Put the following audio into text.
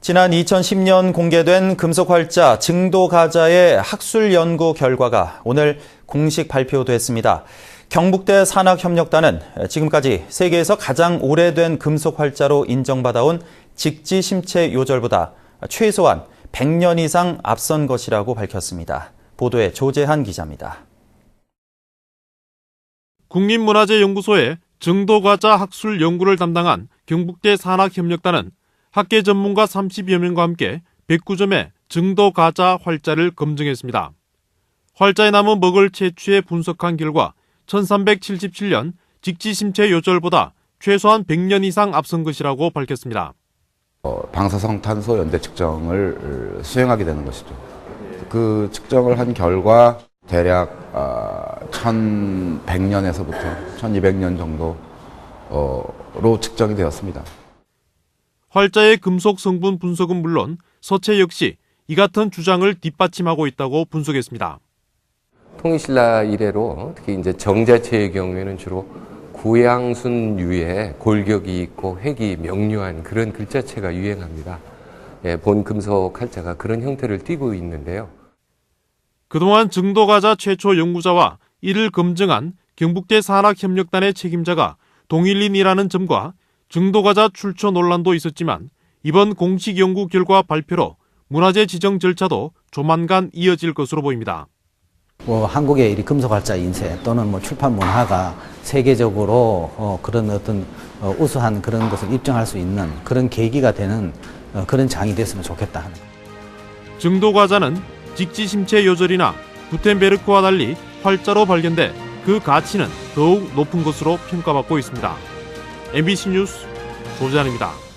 지난 2010년 공개된 금속 활자 증도 가자의 학술 연구 결과가 오늘 공식 발표됐습니다. 경북대 산학협력단은 지금까지 세계에서 가장 오래된 금속 활자로 인정받아온 직지 심체 요절보다 최소한 100년 이상 앞선 것이라고 밝혔습니다. 보도에 조재한 기자입니다. 국립문화재연구소의 증도과자 학술 연구를 담당한 경북대 산학협력단은 학계 전문가 30여 명과 함께 109점의 증도가자 활자를 검증했습니다. 활자에 남은 먹을 채취에 분석한 결과 1377년 직지심체 요절보다 최소한 100년 이상 앞선 것이라고 밝혔습니다. 어, 방사성 탄소 연대 측정을 수행하게 되는 것이죠. 그 측정을 한 결과 대략 아, 1100년에서부터 1200년 정도로 측정이 되었습니다. 활자의 금속 성분 분석은 물론 서체 역시 이 같은 주장을 뒷받침하고 있다고 분석했습니다. 통일신라 이래로 특히 이제 정자체의 경우에는 주로 구양순유의 골격이 있고 획이 명료한 그런 글자체가 유행합니다. 예, 본 금속 칼자가 그런 형태를 띠고 있는데요. 그동안 증도가자 최초 연구자와 이를 검증한 경북대 산학협력단의 책임자가 동일인이라는 점과 증도가자 출처 논란도 있었지만 이번 공식 연구 결과 발표로 문화재 지정 절차도 조만간 이어질 것으로 보입니다. 뭐 한국의 이 금속활자 인쇄 또는 뭐 출판 문화가 세계적으로 어 그런 어떤 어 우수한 그런 것을 입증할 수 있는 그런 계기가 되는 어 그런 장이 됐으면 좋겠다 하는. 증도 과자는 직지심체 요절이나 구텐베르크와 달리 활자로 발견돼 그 가치는 더욱 높은 것으로 평가받고 있습니다. MBC 뉴스 조재환입니다.